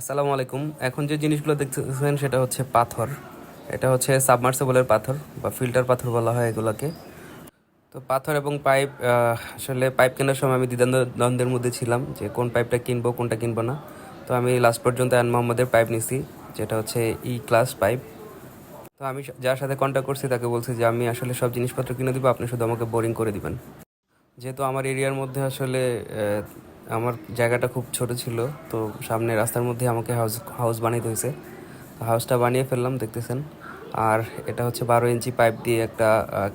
আসসালামু আলাইকুম। এখন যে জিনিসগুলো দেখতেছেন সেটা হচ্ছে পাথর। এটা হচ্ছে সাবমার্সেবলের পাথর বা ফিল্টার পাথর বলা হয় এগুলোকে। তো পাথর এবং পাইপ আসলে পাইপ কেনার সময় আমি দ্বিধান্ত দ্বন্দ্বের মধ্যে ছিলাম যে কোন পাইপটা কিনবো, কোনটা কিনবো না। তো আমি লাস্ট পর্যন্ত অ্যান মোহাম্মদের পাইপ নিছি, যেটা হচ্ছে ই ক্লাস পাইপ। তো আমি যার সাথে কন্ট্যাক্ট করছি তাকে বলছি যে আমি আসলে সব জিনিসপত্র কিনে দিব, আপনি শুধু আমাকে বোরিং করে দিবেন। যেহেতু আমার এরিয়ার মধ্যে আসলে আমার জায়গাটা খুব ছোট ছিল, তো সামনে রাস্তার মধ্যে আমাকে হাউস হাউস বানিয়ে হয়েছে। তো হাউসটা বানিয়ে ফেললাম, দেখতেছেন। আর এটা হচ্ছে বারো ইঞ্চি পাইপ দিয়ে একটা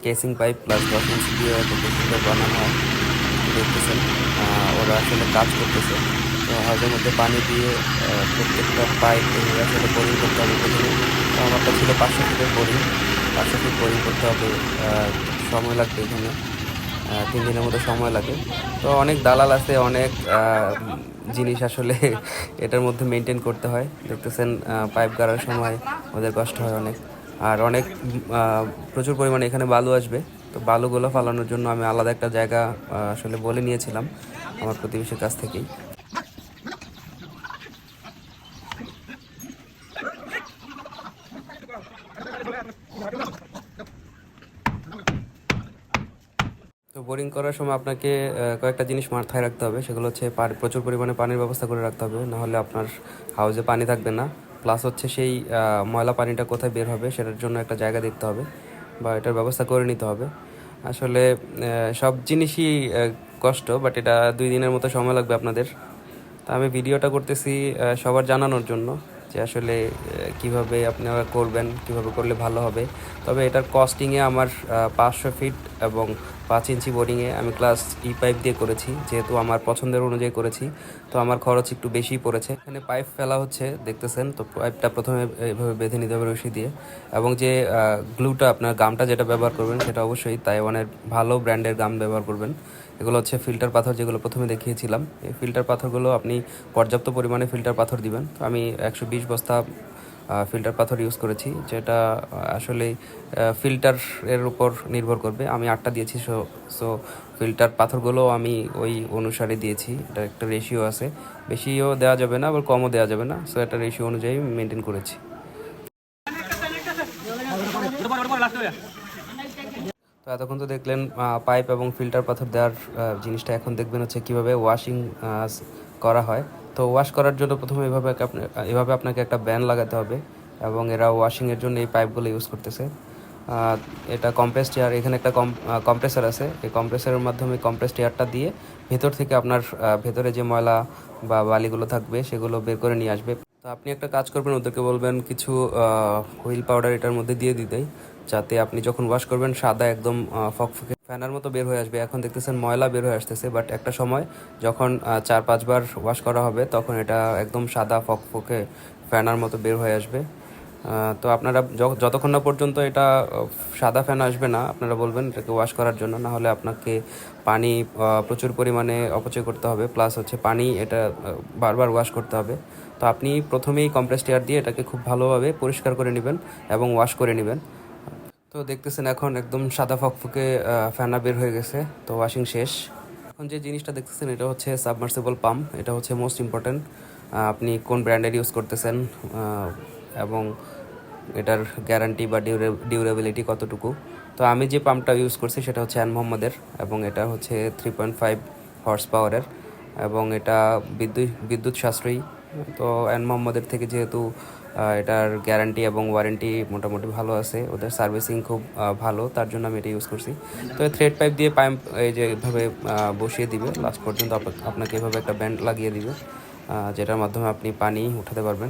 কেসিং পাইপ প্লাস দশ ইঞ্চি দিয়ে একটা কেসিংটা বানানো হয়। দেখতেছেন ওরা আসলে কাজ করতেছে। তো হাউসের মধ্যে পানি দিয়ে প্রত্যেকটা পাইপ আসলে বোরিং করতে হবে প্রথমে। আমারটা ছিল পাঁচশো ফিটের বোরিং পাঁচশো ফিট বোরিং করতে হবে সময় লাগবে এখানে। তিন দিনের মতো সময় লাগে। তো অনেক দালাল আছে, অনেক জিনিস আসলে এটার মধ্যে মেনটেন করতে হয়। দেখতেছেন পাইপ গাড়ার সময় ওদের কষ্ট হয় অনেক। আর অনেক প্রচুর পরিমাণে এখানে বালু আসবে। তো বালুগুলো ফালানোর জন্য আমি আলাদা একটা জায়গা আসলে বলে নিয়েছিলাম আমার প্রতিবেশীর কাছ থেকেই। বোরিং করার সময় আপনাকে কয়েকটা জিনিস মাথায় রাখতে হবে। সেগুলো হচ্ছে প্রচুর পরিমাণে পানির ব্যবস্থা করে রাখতে হবে। নাহলে আপনার হাউজে পানি থাকবে না। প্লাস হচ্ছে সেই ময়লা পানিটা কোথায় বের হবে সেটার জন্য একটা জায়গা দেখতে হবে বা এটার ব্যবস্থা করে নিতে হবে। আসলে সব জিনিসই কষ্ট বাট এটা দুই দিনের মতো সময় লাগবে আপনাদের। তা আমি ভিডিওটা করতেছি সবার জানানোর জন্য যে আসলে কীভাবে আপনারা করবেন, কীভাবে করলে ভালো হবে। তবে এটার কস্টিংয়ে আমার পাঁচশো ফিট এবং পাঁচ ইঞ্চি বোরিংয়ে আমি ক্লাস ই পাইপ দিয়ে করেছি। যেহেতু আমার পছন্দের অনুযায়ী করেছি, তো আমার খরচ একটু বেশিই পড়েছে। এখানে পাইপ ফেলা হচ্ছে, দেখতেছেন? তো পাইপটা প্রথমে এভাবে বেঁধে নিতে হবে রশি দিয়ে। এবং যে গ্লুটা আপনার গামটা যেটা ব্যবহার করবেন, সেটা অবশ্যই তাইওয়ানের ভালো ব্র্যান্ডের গাম ব্যবহার করবেন। এগুলো হচ্ছে ফিল্টার পাথর যেগুলো প্রথমে দেখিয়েছিলাম। এই ফিল্টার পাথরগুলো আপনি পর্যাপ্ত পরিমাণে ফিল্টার পাথর দিবেন। আমি একশো বিশ বস্তা ফিল্টার পাথর ইউজ করেছি, যেটা আসলে ফিল্টার এর উপর নির্ভর করবে। আমি আটটা দিয়েছি সো সো ফিল্টার পাথরগুলো আমি ওই অনুসারে দিয়েছি। এটা একটা রেশিও আছে। বেশিও দেওয়া যাবে না, আবার কমও দেওয়া যাবে না সো একটা রেশিও অনুযায়ী মেনটেন করেছি। তো এতক্ষণ তো দেখলেন পাইপ এবং ফিল্টার পাথর দেওয়ার জিনিসটা এখন দেখবেন হচ্ছে কীভাবে ওয়াশিং করা হয়। তো ওয়াশ করার জন্য প্রথমে এভাবে এভাবে আপনাকে একটা ব্যান লাগাতে হবে এবং এরা ওয়াশিংয়ের জন্য এই পাইপগুলো ইউজ করতেছে। এটা কম্প্রেসড এয়ার এখানে একটা কম্প্রেসার আছে। এই কম্প্রেসারের মাধ্যমে কম্প্রেসড এয়ারটা দিয়ে ভেতর থেকে আপনার ভেতরে যে ময়লা বা বালিগুলো থাকবে সেগুলো বের করে নিয়ে আসবে। তো আপনি একটা কাজ করবেন, ওদেরকে বলবেন কিছু হুইল পাউডার এটার মধ্যে দিয়ে দিতেই। যাতে আপনি যখন ওয়াশ করবেন, সাদা একদম ফকফকে ফ্যানার মতো বের হয়ে আসবে। এখন দেখতেছেন ময়লা বের হয়ে আসতেছে বাট একটা সময় যখন চার পাঁচবার ওয়াশ করা হবে, তখন এটা একদম সাদা ফকফকে ফ্যানার মতো বের হয়ে আসবে। তো আপনারা যতক্ষণ না পর্যন্ত এটা সাদা ফ্যান আসবে না, আপনারা বলবেন এটাকে ওয়াশ করার জন্য, না হলে আপনাকে পানি প্রচুর পরিমাণে অপচয় করতে হবে প্লাস হচ্ছে পানি এটা বারবার ওয়াশ করতে হবে। তো আপনি প্রথমেই কম্প্রেসড এয়ার দিয়ে এটাকে খুব ভালোভাবে পরিষ্কার করে নেবেন এবং ওয়াশ করে নেবেন। তো দেখতেছেন এখন একদম সাদা ফকফকে ফ্যানা বের হয়ে গেছে, তো ওয়াশিং শেষ। এখন যে জিনিসটা দেখতেছেন, এটা হচ্ছে সাবমার্সিবল পাম্প এটা হচ্ছে মোস্ট ইম্পর্ট্যান্ট আপনি কোন ব্র্যান্ডের ইউজ করতেছেন এবং এটার গ্যারান্টি বা ডিউরে ডিউরেবিলিটি কতটুকু? তো আমি যে পাম্পটা ইউজ করছি, সেটা হচ্ছে অ্যান মোহাম্মদের এবং এটা হচ্ছে থ্রি পয়েন্ট ফাইভ হর্স পাওয়ারের এবং এটা বিদ্যুৎ বিদ্যুৎ সাশ্রয়ী। তো অ্যান মোহাম্মদের থেকে যেহেতু এটার গ্যারান্টি এবং ওয়ারেন্টি মোটামুটি ভালো আছে, ওদের সার্ভিসিং খুব ভালো, তার জন্য আমি এটা ইউজ করছি। তো থ্রেড পাইপ দিয়ে পাইপ এই যে এভাবে বসিয়ে দিবে লাস্ট পর্যন্ত আপ- আপনাকে এভাবে একটা ব্যান্ড লাগিয়ে দিবে যেটার মাধ্যমে আপনি পানি উঠাতে পারবেন।